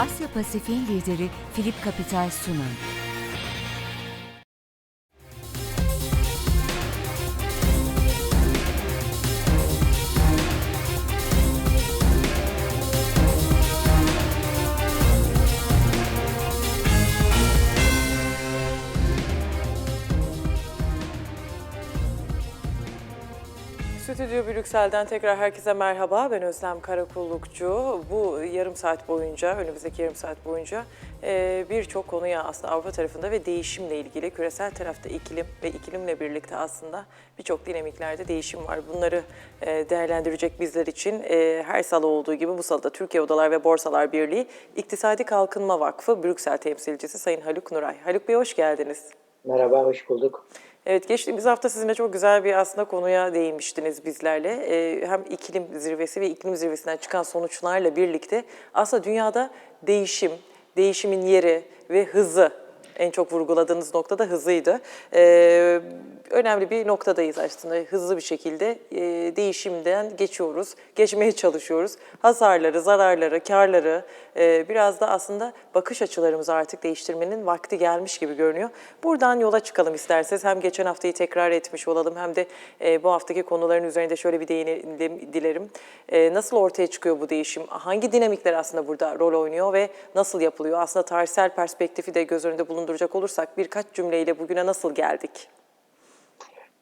Asya Pasifik'in lideri Philip Capital sunar. Stüdyo Brüksel'den tekrar herkese merhaba. Ben Özlem Karakullukçu. Bu yarım saat boyunca, önümüzdeki yarım saat boyunca e, birçok konuya aslında Avrupa tarafında ve değişimle ilgili, küresel tarafta iklim ve iklimle birlikte aslında birçok dinamiklerde değişim var. Bunları e, değerlendirecek bizler için e, her salı olduğu gibi bu salıda Türkiye Odalar ve Borsalar Birliği İktisadi Kalkınma Vakfı Brüksel temsilcisi Sayın Haluk Nuray. Haluk Bey hoş geldiniz. Merhaba, hoş bulduk. Evet, geçtiğimiz hafta sizinle çok güzel bir aslında konuya değinmiştiniz bizlerle. Ee, hem iklim zirvesi ve iklim zirvesinden çıkan sonuçlarla birlikte aslında dünyada değişim, değişimin yeri ve hızı en çok vurguladığınız nokta da hızıydı. Ee, önemli bir noktadayız aslında. Hızlı bir şekilde e, değişimden geçiyoruz, geçmeye çalışıyoruz. Hasarları, zararları, karları e, biraz da aslında bakış açılarımızı artık değiştirmenin vakti gelmiş gibi görünüyor. Buradan yola çıkalım isterseniz. Hem geçen haftayı tekrar etmiş olalım hem de e, bu haftaki konuların üzerinde şöyle bir değinelim dilerim. E, nasıl ortaya çıkıyor bu değişim? Hangi dinamikler aslında burada rol oynuyor ve nasıl yapılıyor? Aslında tarihsel perspektifi de göz önünde bulunduracak olursak birkaç cümleyle bugüne nasıl geldik?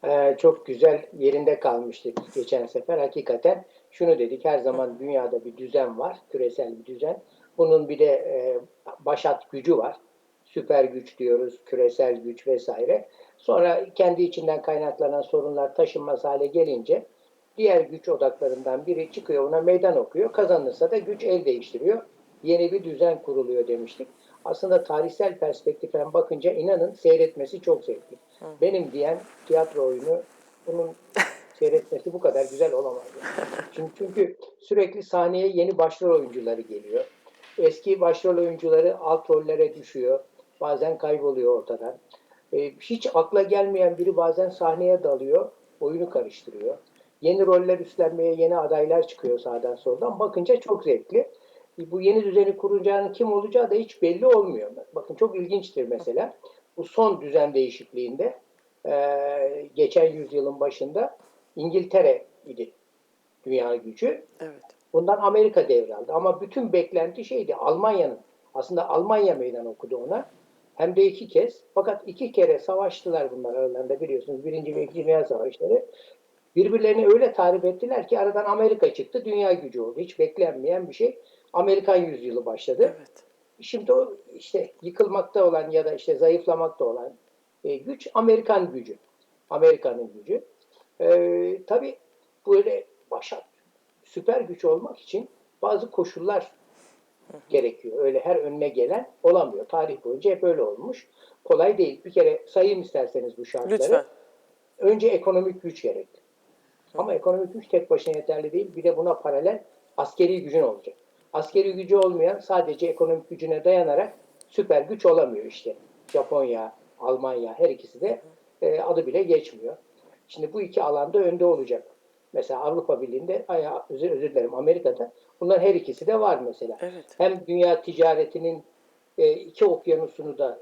Ee, çok güzel yerinde kalmıştık geçen sefer. Hakikaten şunu dedik, her zaman dünyada bir düzen var, küresel bir düzen. Bunun bir de e, başat gücü var. Süper güç diyoruz, küresel güç vesaire. Sonra kendi içinden kaynaklanan sorunlar taşınmaz hale gelince diğer güç odaklarından biri çıkıyor, ona meydan okuyor. Kazanırsa da güç el değiştiriyor. Yeni bir düzen kuruluyor demiştik. Aslında tarihsel perspektiften bakınca inanın seyretmesi çok zevkli. Benim diyen tiyatro oyunu bunun seyretmesi bu kadar güzel olamaz. Çünkü, çünkü sürekli sahneye yeni başrol oyuncuları geliyor. Eski başrol oyuncuları alt rollere düşüyor. Bazen kayboluyor ortadan. Ee, hiç akla gelmeyen biri bazen sahneye dalıyor, oyunu karıştırıyor. Yeni roller üstlenmeye yeni adaylar çıkıyor sağdan soldan. Bakınca çok zevkli. Bu yeni düzeni kuracağının kim olacağı da hiç belli olmuyor. Bakın çok ilginçtir mesela. Bu son düzen değişikliğinde e, geçen yüzyılın başında İngiltere idi dünya gücü. Evet. Bundan Amerika devraldı. Ama bütün beklenti şeydi Almanya'nın. Aslında Almanya meydan okudu ona. Hem de iki kez. Fakat iki kere savaştılar bunlar aralarında biliyorsunuz. Birinci ve ikinci Dünya Savaşları. Birbirlerini öyle tarif ettiler ki aradan Amerika çıktı. Dünya gücü oldu. Hiç beklenmeyen bir şey. Amerikan yüzyılı başladı. Evet. Şimdi o işte yıkılmakta olan ya da işte zayıflamakta olan e, güç Amerikan gücü. Amerika'nın gücü. E, tabii böyle başa süper güç olmak için bazı koşullar gerekiyor. Öyle her önüne gelen olamıyor. Tarih boyunca hep öyle olmuş. Kolay değil. Bir kere sayayım isterseniz bu şartları. Lütfen. Önce ekonomik güç gerekli. Ama ekonomik güç tek başına yeterli değil. Bir de buna paralel askeri gücün olacak. Askeri gücü olmayan sadece ekonomik gücüne dayanarak süper güç olamıyor işte. Japonya, Almanya her ikisi de e, adı bile geçmiyor. Şimdi bu iki alanda önde olacak. Mesela Avrupa Birliği'nde, ay, özür, özür dilerim Amerika'da bunlar her ikisi de var mesela. Evet. Hem dünya ticaretinin e, iki okyanusunu da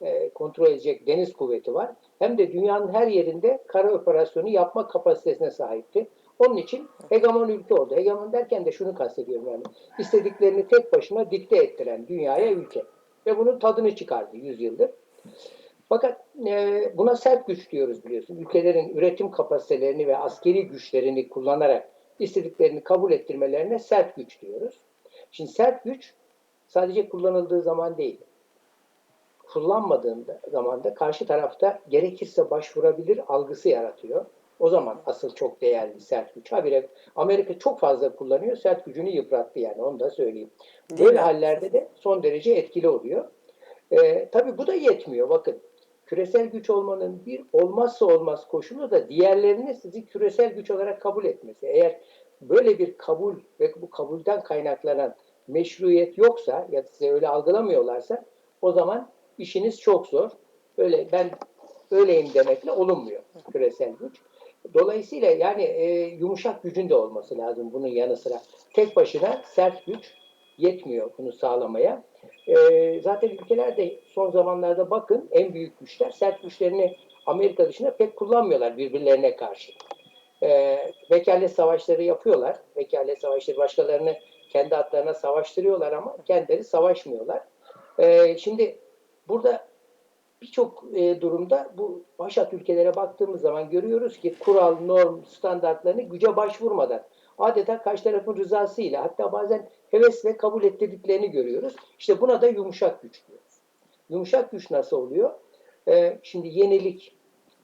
e, kontrol edecek deniz kuvveti var. Hem de dünyanın her yerinde kara operasyonu yapma kapasitesine sahipti. Onun için hegemon ülke oldu. Hegemon derken de şunu kastediyorum yani. istediklerini tek başına dikte ettiren dünyaya ülke. Ve bunun tadını çıkardı yüzyıldır. Fakat e, buna sert güç diyoruz biliyorsun. Ülkelerin üretim kapasitelerini ve askeri güçlerini kullanarak istediklerini kabul ettirmelerine sert güç diyoruz. Şimdi sert güç sadece kullanıldığı zaman değil, kullanmadığında zaman da karşı tarafta gerekirse başvurabilir algısı yaratıyor. O zaman asıl çok değerli sert güç. Habire Amerika çok fazla kullanıyor, sert gücünü yıprattı yani onu da söyleyeyim. Değil Böyle mi? hallerde de son derece etkili oluyor. Ee, tabii bu da yetmiyor. Bakın küresel güç olmanın bir olmazsa olmaz koşulu da diğerlerinin sizi küresel güç olarak kabul etmesi. Eğer böyle bir kabul ve bu kabulden kaynaklanan meşruiyet yoksa ya da size öyle algılamıyorlarsa o zaman işiniz çok zor. Öyle ben öyleyim demekle olunmuyor küresel güç. Dolayısıyla yani e, yumuşak gücün de olması lazım bunun yanı sıra. Tek başına sert güç yetmiyor bunu sağlamaya. Ee, zaten ülkeler de son zamanlarda bakın en büyük güçler sert güçlerini Amerika dışında pek kullanmıyorlar birbirlerine karşı. Ee, vekalet savaşları yapıyorlar. Vekalet savaşları başkalarını kendi adlarına savaştırıyorlar ama kendileri savaşmıyorlar. Ee, şimdi burada birçok e, durumda bu başat ülkelere baktığımız zaman görüyoruz ki kural, norm, standartlarını güce başvurmadan adeta karşı tarafın rızasıyla hatta bazen hevesle kabul ettirdiklerini görüyoruz. İşte buna da yumuşak güç diyoruz. Yumuşak güç nasıl oluyor? Ee, şimdi yenilik,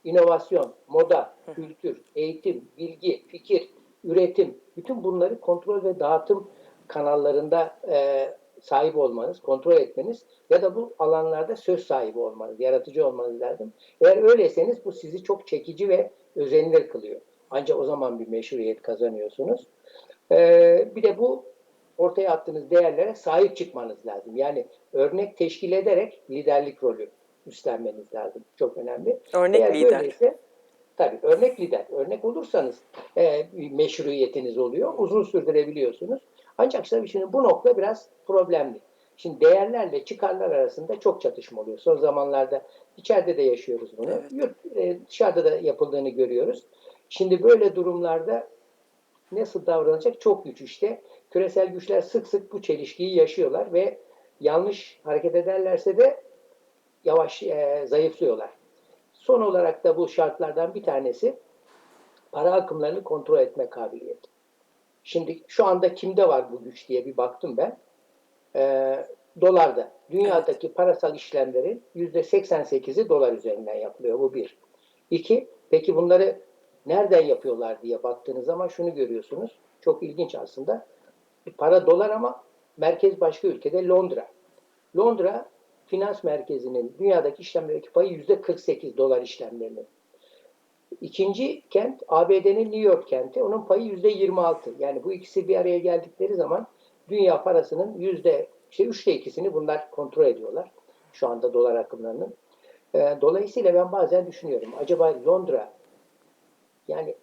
inovasyon, moda, kültür, eğitim, bilgi, fikir, üretim, bütün bunları kontrol ve dağıtım kanallarında e, sahip olmanız, kontrol etmeniz ya da bu alanlarda söz sahibi olmanız, yaratıcı olmanız lazım. Eğer öyleyseniz bu sizi çok çekici ve özenilir kılıyor. Ancak o zaman bir meşruiyet kazanıyorsunuz. Ee, bir de bu ortaya attığınız değerlere sahip çıkmanız lazım. Yani örnek teşkil ederek liderlik rolü üstlenmeniz lazım. Çok önemli. Örnek Eğer lider. böyleyse, tabii örnek lider. Örnek olursanız e, meşruiyetiniz oluyor. Uzun sürdürebiliyorsunuz. Ancak tabii şimdi bu nokta biraz problemli. Şimdi değerlerle çıkarlar arasında çok çatışma oluyor. Son zamanlarda içeride de yaşıyoruz bunu. Evet. Yurt, e, dışarıda da yapıldığını görüyoruz. Şimdi böyle durumlarda nasıl davranacak çok güç işte. Küresel güçler sık sık bu çelişkiyi yaşıyorlar ve yanlış hareket ederlerse de yavaş e, zayıflıyorlar. Son olarak da bu şartlardan bir tanesi para akımlarını kontrol etme kabiliyeti. Şimdi şu anda kimde var bu güç diye bir baktım ben. Ee, dolarda. Dünyadaki parasal işlemlerin %88'i dolar üzerinden yapılıyor. Bu bir. İki, peki bunları nereden yapıyorlar diye baktığınız zaman şunu görüyorsunuz. Çok ilginç aslında. Para dolar ama merkez başka ülkede Londra. Londra finans merkezinin dünyadaki işlemlerdeki payı %48 dolar işlemlerinin. İkinci kent ABD'nin New York kenti. Onun payı yüzde 26. Yani bu ikisi bir araya geldikleri zaman dünya parasının yüzde işte üçte ikisini bunlar kontrol ediyorlar. Şu anda dolar akımlarının. Ee, dolayısıyla ben bazen düşünüyorum. Acaba Londra yani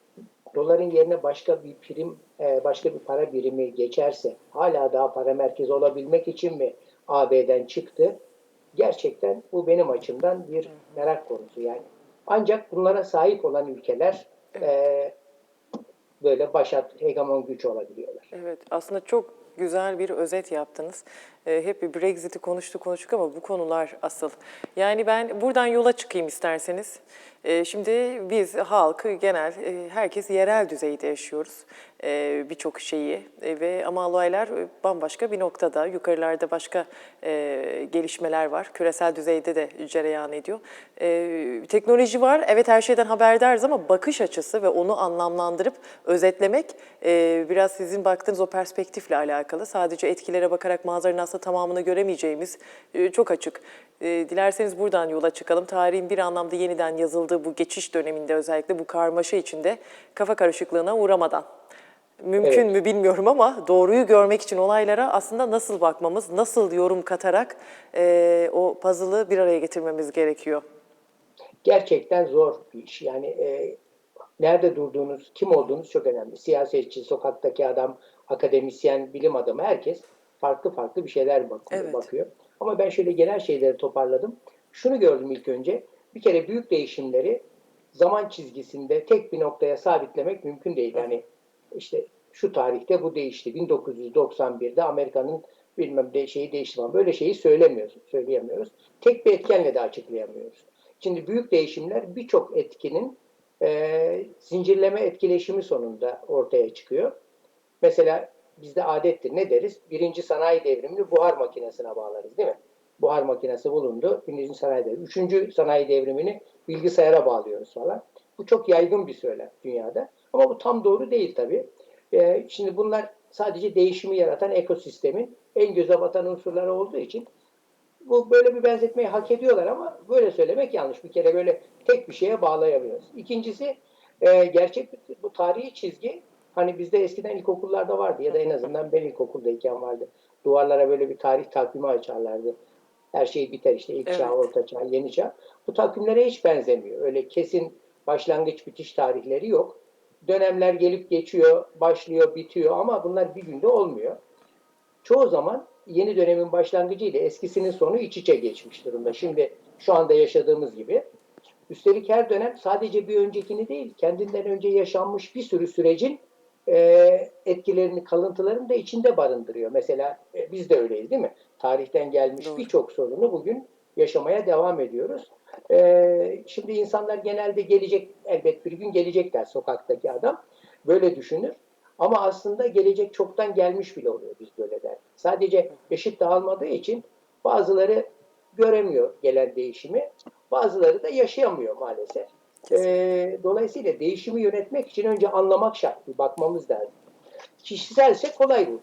doların yerine başka bir prim, e, başka bir para birimi geçerse hala daha para merkezi olabilmek için mi AB'den çıktı? Gerçekten bu benim açımdan bir merak konusu yani. Ancak bunlara sahip olan ülkeler e, böyle başat, hegemon güç olabiliyorlar. Evet, aslında çok güzel bir özet yaptınız. Ee, hep bir Brexit'i konuştuk konuştuk ama bu konular asıl. Yani ben buradan yola çıkayım isterseniz. Ee, şimdi biz halk, genel, e, herkes yerel düzeyde yaşıyoruz e, birçok şeyi E, ve ama olaylar bambaşka bir noktada. Yukarılarda başka gelişmeler var. Küresel düzeyde de cereyan ediyor. Teknoloji var, evet her şeyden haberdarız ama bakış açısı ve onu anlamlandırıp özetlemek biraz sizin baktığınız o perspektifle alakalı. Sadece etkilere bakarak manzaranın aslında tamamını göremeyeceğimiz e, çok açık. E, dilerseniz buradan yola çıkalım. Tarihin bir anlamda yeniden yazıldığı bu geçiş döneminde özellikle bu karmaşa içinde kafa karışıklığına uğramadan. Mümkün Evet. mü bilmiyorum ama doğruyu görmek için olaylara aslında nasıl bakmamız, nasıl yorum katarak e, o puzzle'ı bir araya getirmemiz gerekiyor. Gerçekten zor bir iş. Yani e, nerede durduğunuz, kim olduğunuz çok önemli. Siyasetçi, sokaktaki adam, akademisyen, bilim adamı herkes farklı farklı bir şeyler bakıyor. Evet. bakıyor. Ama ben şöyle genel şeyleri toparladım. Şunu gördüm ilk önce. Bir kere büyük değişimleri zaman çizgisinde tek bir noktaya sabitlemek mümkün değil. Yani işte şu tarihte bu değişti. 1991'de Amerika'nın bilmem de şeyi değişti falan. Böyle şeyi söylemiyoruz, söyleyemiyoruz. Tek bir etkenle de açıklayamıyoruz. Şimdi büyük değişimler birçok etkinin e, zincirleme etkileşimi sonunda ortaya çıkıyor. Mesela bizde adettir ne deriz? Birinci sanayi devrimini buhar makinesine bağlarız değil mi? Buhar makinesi bulundu. Birinci sanayi devrimi. Üçüncü sanayi devrimini bilgisayara bağlıyoruz falan. Bu çok yaygın bir söylem dünyada. Ama bu tam doğru değil tabii. Ee, şimdi bunlar sadece değişimi yaratan ekosistemin en göze batan unsurları olduğu için bu böyle bir benzetmeyi hak ediyorlar ama böyle söylemek yanlış. Bir kere böyle tek bir şeye bağlayamıyoruz. İkincisi e, gerçek bu tarihi çizgi hani bizde eskiden ilkokullarda vardı ya da en azından ben ilkokuldayken vardı. Duvarlara böyle bir tarih takvimi açarlardı. Her şey biter işte ilk çağ, Evet. orta çağ, yeni çağ. Bu takvimlere hiç benzemiyor. Öyle kesin başlangıç bitiş tarihleri yok. Dönemler gelip geçiyor, başlıyor, bitiyor ama bunlar bir günde olmuyor. çoğu zaman yeni dönemin başlangıcı ile eskisinin sonu iç içe geçmiş durumda. Şimdi şu anda yaşadığımız gibi. Üstelik her dönem sadece bir öncekini değil, kendinden önce yaşanmış bir sürü sürecin e, etkilerini, kalıntılarını da içinde barındırıyor. Mesela e, biz de öyleyiz değil mi? Tarihten gelmiş birçok sorunu bugün yaşamaya devam ediyoruz. E, şimdi insanlar genelde gelecek, elbet bir gün gelecekler sokaktaki adam. Böyle düşünür. Ama aslında gelecek çoktan gelmiş bile oluyor biz böyle der. Sadece eşit dağılmadığı için bazıları göremiyor gelen değişimi, bazıları da yaşayamıyor maalesef. Ee, dolayısıyla değişimi yönetmek için önce anlamak şart, bir bakmamız lazım. Kişiselse kolay bu.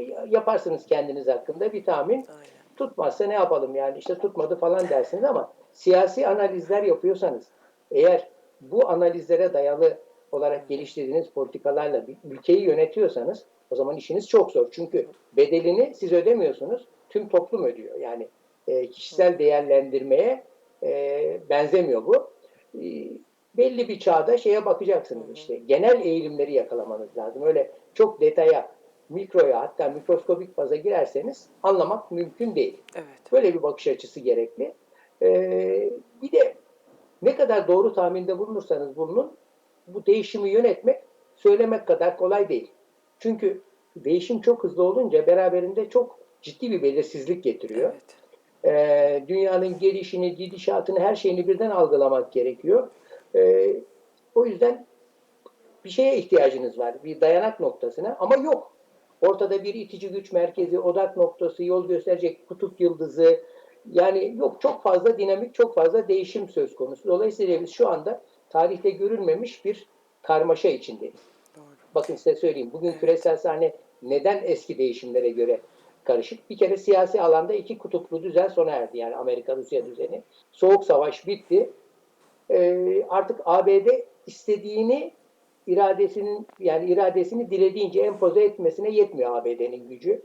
E, Yaparsınız kendiniz hakkında bir tahmin. Aynen. Tutmazsa ne yapalım yani işte tutmadı falan dersiniz ama siyasi analizler yapıyorsanız eğer bu analizlere dayalı olarak geliştirdiğiniz politikalarla bir ülkeyi yönetiyorsanız o zaman işiniz çok zor. Çünkü bedelini siz ödemiyorsunuz, tüm toplum ödüyor. Yani e, kişisel değerlendirmeye e, benzemiyor bu. E, belli bir çağda şeye bakacaksınız işte genel eğilimleri yakalamanız lazım. Öyle çok detaya, mikroya hatta mikroskopik faza girerseniz anlamak mümkün değil. Evet. Böyle bir bakış açısı gerekli. Ee, bir de ne kadar doğru tahminde bulunursanız bulunun bu değişimi yönetmek söylemek kadar kolay değil. Çünkü değişim çok hızlı olunca beraberinde çok ciddi bir belirsizlik getiriyor. Evet. Ee, dünyanın gelişini, gidişatını, her şeyini birden algılamak gerekiyor. Ee, o yüzden bir şeye ihtiyacınız var, bir dayanak noktasına ama yok. Ortada bir itici güç merkezi, odak noktası, yol gösterecek kutup yıldızı, yani yok çok fazla dinamik, çok fazla değişim söz konusu. Dolayısıyla biz şu anda tarihte görülmemiş bir karmaşa içindeyiz. Doğru. Bakın size söyleyeyim. Bugün küresel sahne neden eski değişimlere göre karışık? Bir kere siyasi alanda iki kutuplu düzen sona erdi. Yani Amerika-Rusya düzeni. Soğuk savaş bitti. Ee, artık ABD istediğini iradesinin yani iradesini dilediğince empoze etmesine yetmiyor ABD'nin gücü.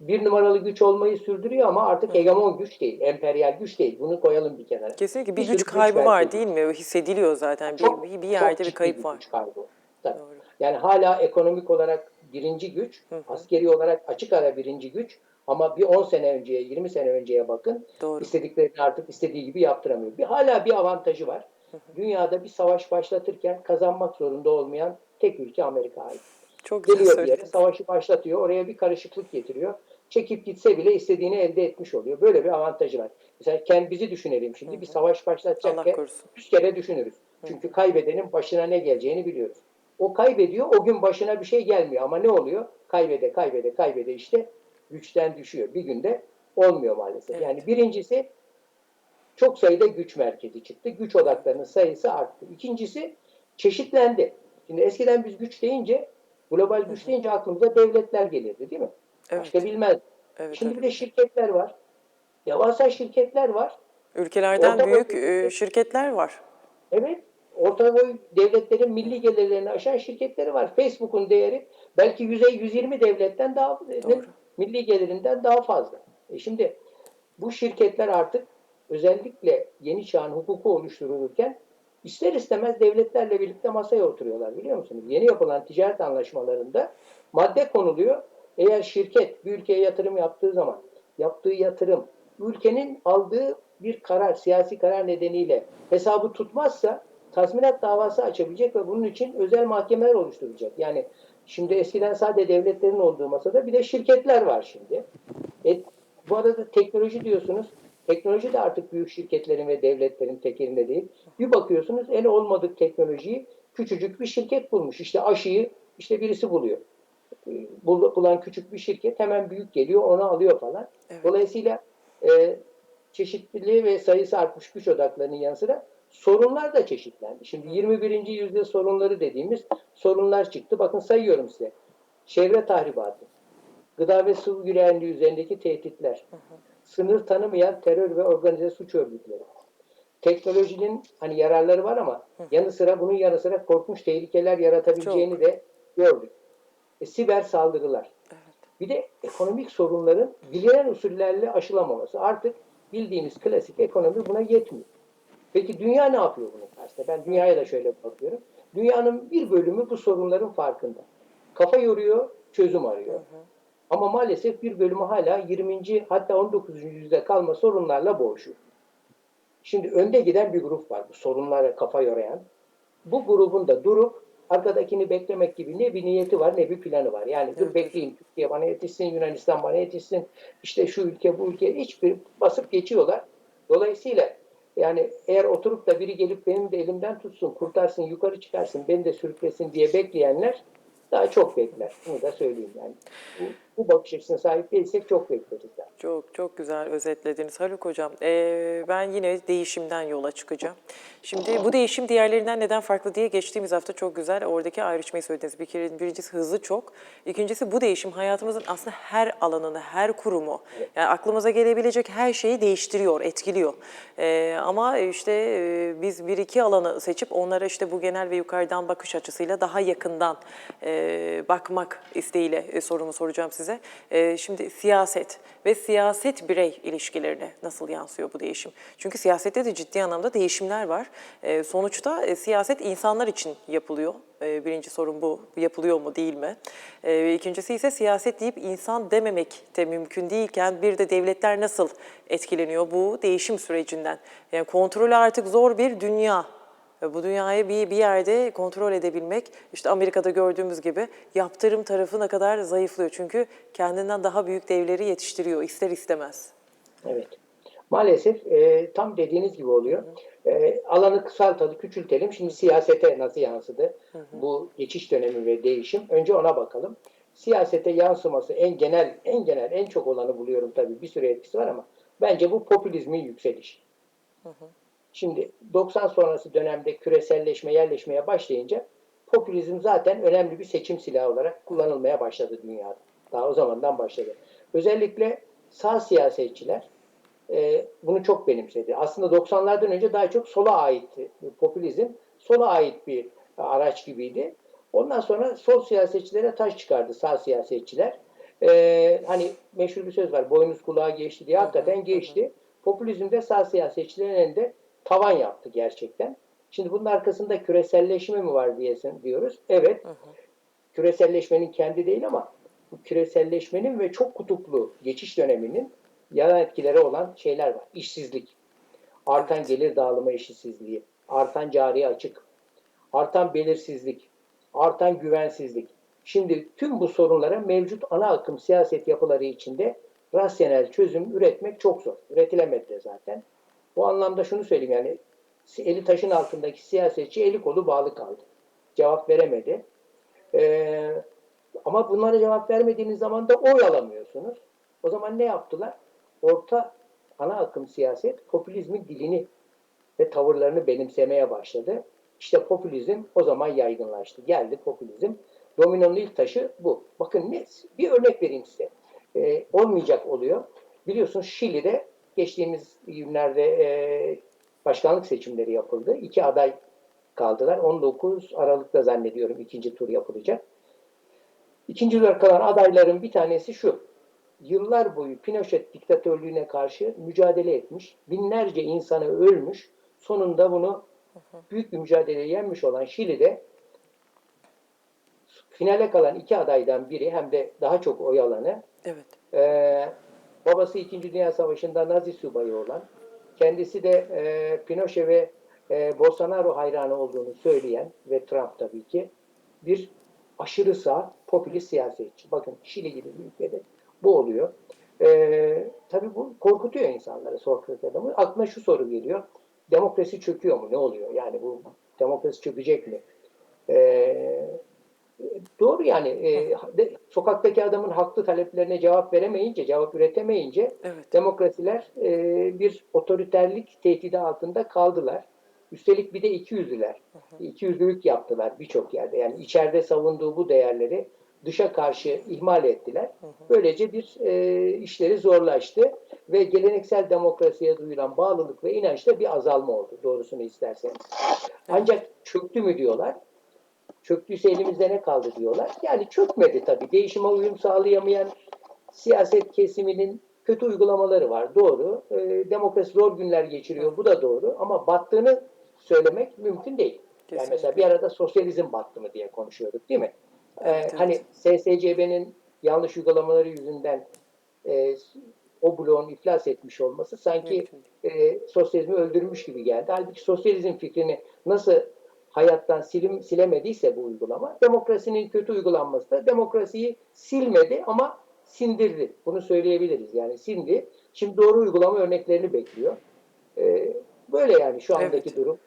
Bir numaralı güç olmayı sürdürüyor ama artık hegemon güç değil, emperyal güç değil. Bunu koyalım bir kenara. Kesinlikle bir sürü güç kaybı var merkezi. değil mi? Hissediliyor zaten. Bir, Çok- bir, bir yerde bir kayıp var. güç kaybı. Tabii. Doğru. Yani hala ekonomik olarak birinci güç, hı. askeri olarak açık ara birinci güç ama bir 10 sene önceye, 20 sene önceye bakın Doğru. istediklerini artık istediği gibi yaptıramıyor. Bir, hala bir avantajı var. Dünyada bir savaş başlatırken kazanmak zorunda olmayan tek ülke Amerika ait. Çok güzel Geliyor bir yere, savaşı başlatıyor, oraya bir karışıklık getiriyor. Çekip gitse bile istediğini elde etmiş oluyor. Böyle bir avantajı var. Mesela kendi bizi düşünelim şimdi. Bir savaş başlatacakken yüz kere düşünürüz. Çünkü kaybedenin başına ne geleceğini biliyoruz. O kaybediyor, o gün başına bir şey gelmiyor. Ama ne oluyor? Kaybede, kaybede, kaybede işte güçten düşüyor. Bir günde olmuyor maalesef. Evet. Yani birincisi çok sayıda güç merkezi çıktı. Güç odaklarının sayısı arttı. İkincisi çeşitlendi. Şimdi eskiden biz güç deyince, global güç deyince aklımıza devletler gelirdi değil mi? Evet. Başka bilmez. Evet, Şimdi evet. bir de şirketler var. Devasa şirketler var. Ülkelerden Orta büyük e, şirketler var. Evet. Orta boy devletlerin milli gelirlerini aşan şirketleri var. Facebook'un değeri belki yüzey 120 devletten daha Doğru. milli gelirinden daha fazla. E şimdi bu şirketler artık özellikle yeni çağın hukuku oluşturulurken ister istemez devletlerle birlikte masaya oturuyorlar biliyor musunuz? Yeni yapılan ticaret anlaşmalarında madde konuluyor. Eğer şirket bir ülkeye yatırım yaptığı zaman yaptığı yatırım ülkenin aldığı bir karar, siyasi karar nedeniyle hesabı tutmazsa tazminat davası açabilecek ve bunun için özel mahkemeler oluşturacak. Yani şimdi eskiden sadece devletlerin olduğu masada bir de şirketler var şimdi. E, bu arada teknoloji diyorsunuz. Teknoloji de artık büyük şirketlerin ve devletlerin tek elinde değil. Bir bakıyorsunuz en olmadık teknolojiyi küçücük bir şirket bulmuş. İşte aşıyı işte birisi buluyor. E, bul- Bulan küçük bir şirket hemen büyük geliyor onu alıyor falan. Evet. Dolayısıyla e, çeşitliliği ve sayısı artmış güç odaklarının yanı sıra sorunlar da çeşitlendi. Şimdi 21. yüzyıl sorunları dediğimiz sorunlar çıktı. Bakın sayıyorum size. Çevre tahribatı, gıda ve su güvenliği üzerindeki tehditler, sınır tanımayan terör ve organize suç örgütleri, teknolojinin hani yararları var ama yanı sıra bunun yanı sıra korkunç tehlikeler yaratabileceğini de gördük. E, siber saldırılar. Bir de ekonomik sorunların bilinen usullerle aşılamaması. Artık bildiğimiz klasik ekonomi buna yetmiyor. Peki dünya ne yapıyor bunun karşısında? Ben dünyaya da şöyle bakıyorum. Dünyanın bir bölümü bu sorunların farkında. Kafa yoruyor, çözüm arıyor. Ama maalesef bir bölümü hala 20. hatta 19. yüzyılda kalma sorunlarla boğuşuyor. Şimdi önde giden bir grup var bu sorunlara kafa yorayan. Bu grubun da durup arkadakini beklemek gibi ne bir niyeti var ne bir planı var. Yani dur bekleyin Türkiye bana yetişsin, Yunanistan bana yetişsin, işte şu ülke bu ülke hiçbir basıp geçiyorlar. Dolayısıyla yani eğer oturup da biri gelip benim de elimden tutsun, kurtarsın, yukarı çıkarsın, beni de sürüklesin diye bekleyenler daha çok bekler. Bunu da söyleyeyim yani. Bu, bu bakış açısına sahip değilsek çok bekleriz. Çok çok güzel özetlediniz Haluk Hocam. Ee, ben yine değişimden yola çıkacağım. Şimdi bu değişim diğerlerinden neden farklı diye geçtiğimiz hafta çok güzel oradaki ayrışmayı söylediniz. Bir kere birincisi hızlı çok. İkincisi bu değişim hayatımızın aslında her alanını, her kurumu, yani aklımıza gelebilecek her şeyi değiştiriyor, etkiliyor. Ee, ama işte e, biz bir iki alanı seçip onlara işte bu genel ve yukarıdan bakış açısıyla daha yakından e, bakmak isteğiyle e, sorumu soracağım size. E, şimdi siyaset ve siyaset birey ilişkilerine nasıl yansıyor bu değişim? Çünkü siyasette de ciddi anlamda değişimler var. E, sonuçta e, siyaset insanlar için yapılıyor. E, birinci sorun bu. Yapılıyor mu değil mi? E, ikincisi ise siyaset deyip insan dememek de mümkün değilken bir de devletler nasıl etkileniyor bu değişim sürecinden? Yani kontrolü artık zor bir dünya Bu dünyayı bir, bir yerde kontrol edebilmek, işte Amerika'da gördüğümüz gibi yaptırım tarafı ne kadar zayıflıyor. Çünkü kendinden daha büyük devleri yetiştiriyor ister istemez. Evet. Maalesef e, tam dediğiniz gibi oluyor. E, alanı kısaltalım, küçültelim. Şimdi siyasete nasıl yansıdı bu geçiş dönemi ve değişim? Önce ona bakalım. Siyasete yansıması en genel, en genel, en çok olanı buluyorum tabii. Bir sürü etkisi var ama bence bu popülizmin yükselişi. Şimdi 90 sonrası dönemde küreselleşme yerleşmeye başlayınca popülizm zaten önemli bir seçim silahı olarak kullanılmaya başladı dünyada. Daha o zamandan başladı. Özellikle sağ siyasetçiler e, bunu çok benimsedi. Aslında 90'lardan önce daha çok sola aitti. Popülizm sola ait bir araç gibiydi. Ondan sonra sol siyasetçilere taş çıkardı sağ siyasetçiler. E, hani meşhur bir söz var boynuz kulağa geçti diye hakikaten geçti. Popülizm de sağ siyasetçilerin elinde tavan yaptı gerçekten. Şimdi bunun arkasında küreselleşme mi var diyesin diyoruz. Evet. Küreselleşmenin kendi değil ama bu küreselleşmenin ve çok kutuplu geçiş döneminin yan etkileri olan şeyler var. İşsizlik, artan gelir dağılımı eşitsizliği, artan cari açık, artan belirsizlik, artan güvensizlik. Şimdi tüm bu sorunlara mevcut ana akım siyaset yapıları içinde rasyonel çözüm üretmek çok zor. Üretilemedi de zaten. Bu anlamda şunu söyleyeyim yani eli taşın altındaki siyasetçi eli kolu bağlı kaldı. Cevap veremedi. Ee, ama bunlara cevap vermediğiniz zaman da oy alamıyorsunuz. O zaman ne yaptılar? Orta ana akım siyaset popülizmin dilini ve tavırlarını benimsemeye başladı. İşte popülizm o zaman yaygınlaştı. Geldi popülizm. Dominonun ilk taşı bu. Bakın ne? Bir örnek vereyim size. Ee, olmayacak oluyor. Biliyorsunuz Şili'de geçtiğimiz günlerde e, başkanlık seçimleri yapıldı. İki aday kaldılar. 19 Aralık'ta zannediyorum ikinci tur yapılacak. İkinci tur kalan adayların bir tanesi şu. Yıllar boyu Pinochet diktatörlüğüne karşı mücadele etmiş. Binlerce insanı ölmüş. Sonunda bunu büyük bir mücadele yenmiş olan Şili'de finale kalan iki adaydan biri hem de daha çok oy alanı Evet. ee, babası 2. Dünya Savaşı'nda Nazi subayı olan, kendisi de e, Pinochet ve e, Bolsonaro hayranı olduğunu söyleyen ve Trump tabii ki bir aşırı sağ popülist siyasetçi. Bakın Şili gibi bir ülkede bu oluyor. Ee, tabii bu korkutuyor insanları Sokrat adamı. Aklına şu soru geliyor. Demokrasi çöküyor mu? Ne oluyor? Yani bu demokrasi çökecek mi? Ee, Doğru yani e, de, sokaktaki adamın haklı taleplerine cevap veremeyince, cevap üretemeyince Evet. demokrasiler e, bir otoriterlik tehdidi altında kaldılar. Üstelik bir de iki yüzlüler. İki yüzlülük yaptılar birçok yerde. Yani içeride savunduğu bu değerleri dışa karşı ihmal ettiler. Böylece bir e, işleri zorlaştı ve geleneksel demokrasiye duyulan bağlılık ve inançta bir azalma oldu doğrusunu isterseniz. Ancak çöktü mü diyorlar. Çöktüyse elimizde ne kaldı diyorlar. Yani çökmedi tabii. Değişime uyum sağlayamayan siyaset kesiminin kötü uygulamaları var. Doğru. Ee, demokrasi zor günler geçiriyor. Bu da doğru. Ama battığını söylemek mümkün değil. Yani Kesinlikle. mesela bir arada sosyalizm battı mı diye konuşuyorduk değil mi? Ee, Evet. Hani SSCB'nin yanlış uygulamaları yüzünden e, o bloğun iflas etmiş olması sanki e, sosyalizmi öldürmüş gibi geldi. Halbuki sosyalizm fikrini nasıl hayattan silim, silemediyse bu uygulama, demokrasinin kötü uygulanması da demokrasiyi silmedi ama sindirdi. Bunu söyleyebiliriz. Yani sindi. Şimdi doğru uygulama örneklerini bekliyor. E, böyle yani şu andaki Evet. durum.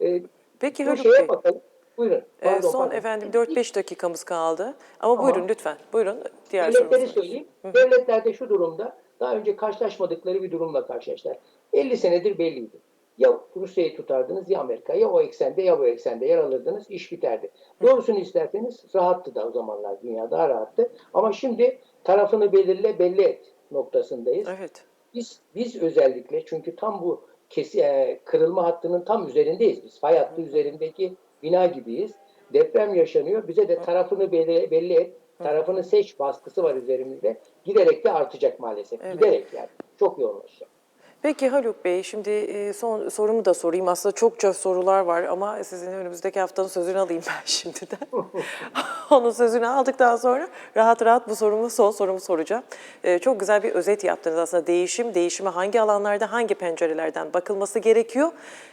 E, Peki Haluk şeye Bey. bakalım. Buyurun. Ee, Pardon, son pardon. efendim 4-5 dakikamız kaldı. Ama Tamam. buyurun lütfen. Buyurun diğer Devletleri söyleyeyim. Devletler de şu durumda daha önce karşılaşmadıkları bir durumla karşılaştılar. 50 senedir belliydi. Ya Rusya'yı tutardınız ya Amerika. Ya o eksende ya bu eksende yer alırdınız. iş biterdi. Doğrusunu isterseniz rahattı da o zamanlar dünya daha rahattı. Ama şimdi tarafını belirle belli et noktasındayız. Evet. Biz biz özellikle çünkü tam bu kesi, e, kırılma hattının tam üzerindeyiz biz. Fay hattı üzerindeki bina gibiyiz. Deprem yaşanıyor. Bize de tarafını belli, belli et, tarafını seç baskısı var üzerimizde. Giderek de artacak maalesef. Evet. Giderek yani. Çok yoğunlaşacak. Peki Haluk Bey, şimdi e, son sorumu da sorayım. Aslında çokça sorular var ama sizin önümüzdeki haftanın sözünü alayım ben şimdiden. Onun sözünü aldıktan sonra rahat rahat bu sorumu, son sorumu soracağım. E, Çok güzel bir özet yaptınız aslında. Değişim, değişime hangi alanlarda, hangi pencerelerden bakılması gerekiyor?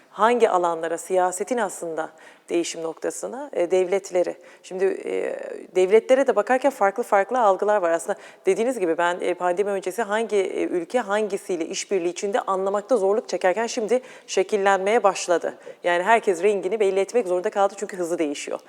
Hangi alanlara, siyasetin aslında değişim noktasına, e, devletleri. Şimdi e, devletlere de bakarken farklı farklı algılar var. Aslında dediğiniz gibi ben e, pandemi öncesi hangi e, ülke hangisiyle işbirliği içinde anlamakta zorluk çekerken şimdi şekillenmeye başladı. Yani herkes rengini belli etmek zorunda kaldı çünkü hızlı değişiyor.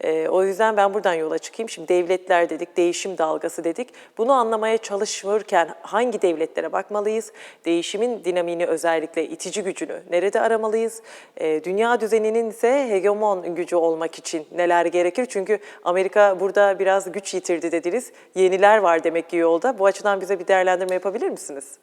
E, o yüzden ben buradan yola çıkayım. Şimdi devletler dedik, değişim dalgası dedik. Bunu anlamaya çalışırken hangi devletlere bakmalıyız? Değişimin dinamiğini özellikle itici gücünü nerede aramalıyız? E, dünya düzeninin ise hegemon gücü olmak için neler gerekir? Çünkü Amerika burada biraz güç yitirdi dediniz. Yeniler var demek ki yolda. Bu açıdan bize bir değerlendirme yapabilir misiniz?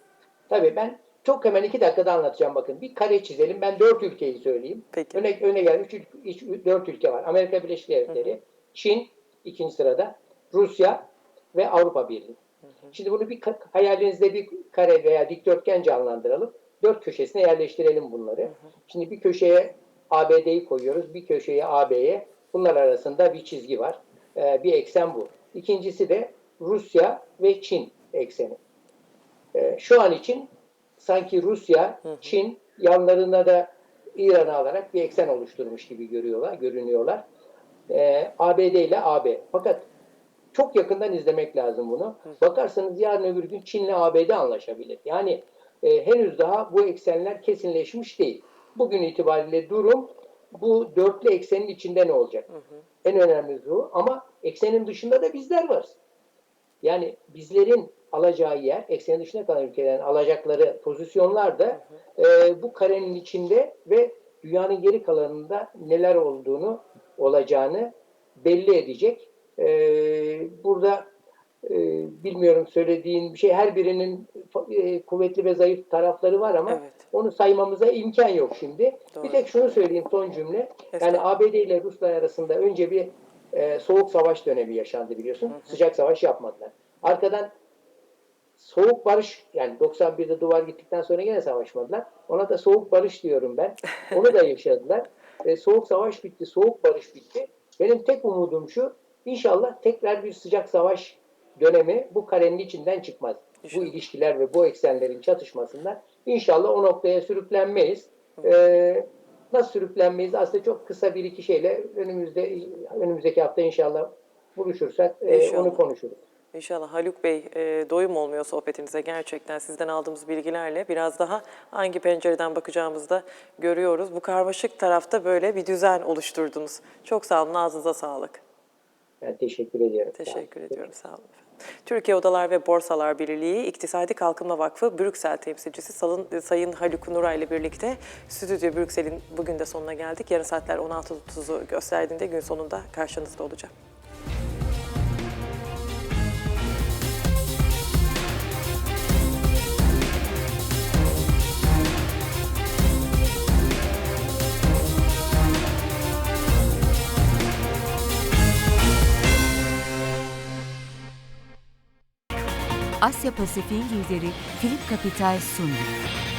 Tabii ben çok hemen iki dakikada anlatacağım bakın. Bir kare çizelim. Ben dört ülkeyi söyleyeyim. Peki. Öne, öne gelen üç, üç- dört ülke var. Amerika Birleşik Devletleri, Çin ikinci sırada, Rusya ve Avrupa Birliği. Şimdi bunu bir hayalinizde bir kare veya dikdörtgen canlandıralım. Dört köşesine yerleştirelim bunları. Şimdi bir köşeye ABD'yi koyuyoruz, bir köşeye AB'ye. Bunlar arasında bir çizgi var. Ee, bir eksen bu. İkincisi de Rusya ve Çin ekseni. Ee, şu an için sanki Rusya, Çin yanlarına da İran'ı alarak bir eksen oluşturmuş gibi görüyorlar, görünüyorlar. Ee, ABD ile AB. Fakat çok yakından izlemek lazım bunu. Bakarsanız yarın öbür gün Çin'le ABD anlaşabilir. Yani e, henüz daha bu eksenler kesinleşmiş değil. Bugün itibariyle durum bu dörtlü eksenin içinde ne olacak? En önemlisi bu. Ama eksenin dışında da bizler varız. Yani bizlerin alacağı yer, eksenin dışında kalan ülkelerin alacakları pozisyonlar da e, bu karenin içinde ve dünyanın geri kalanında neler olduğunu, olacağını belli edecek. E, burada e, bilmiyorum söylediğin bir şey, her birinin e, kuvvetli ve zayıf tarafları var ama Evet. onu saymamıza imkan yok şimdi. Doğru. Bir tek şunu söyleyeyim son cümle. Yani. ABD ile Rusya arasında önce bir e, soğuk savaş dönemi yaşandı biliyorsun. Sıcak savaş yapmadılar. Arkadan soğuk barış yani 91'de duvar gittikten sonra yine savaşmadılar. Ona da soğuk barış diyorum ben. Onu da yaşadılar. E, soğuk savaş bitti, soğuk barış bitti. Benim tek umudum şu. İnşallah tekrar bir sıcak savaş dönemi bu karenin içinden çıkmaz. Bu ilişkiler ve bu eksenlerin çatışmasından inşallah o noktaya sürüklenmeyiz. E, nasıl sürüklenmeyiz? Aslında çok kısa bir iki şeyle önümüzde önümüzdeki hafta inşallah buluşursak e, İnşallah. onu konuşuruz. İnşallah Haluk Bey e, doyum olmuyor sohbetinize gerçekten sizden aldığımız bilgilerle biraz daha hangi pencereden bakacağımızı da görüyoruz. Bu karmaşık tarafta böyle bir düzen oluşturdunuz. Çok sağ olun, ağzınıza sağlık. Ben teşekkür ediyorum. Teşekkür ediyorum, sağ olun. Türkiye Odalar ve Borsalar Birliği İktisadi Kalkınma Vakfı Brüksel temsilcisi Salın, Sayın Haluk Nuray ile birlikte Stüdyo Brüksel'in bugün de sonuna geldik. Yarın saatler 16.30'u gösterdiğinde gün sonunda karşınızda olacağım. Asya Pasifik'in lideri Philip Capital sundu.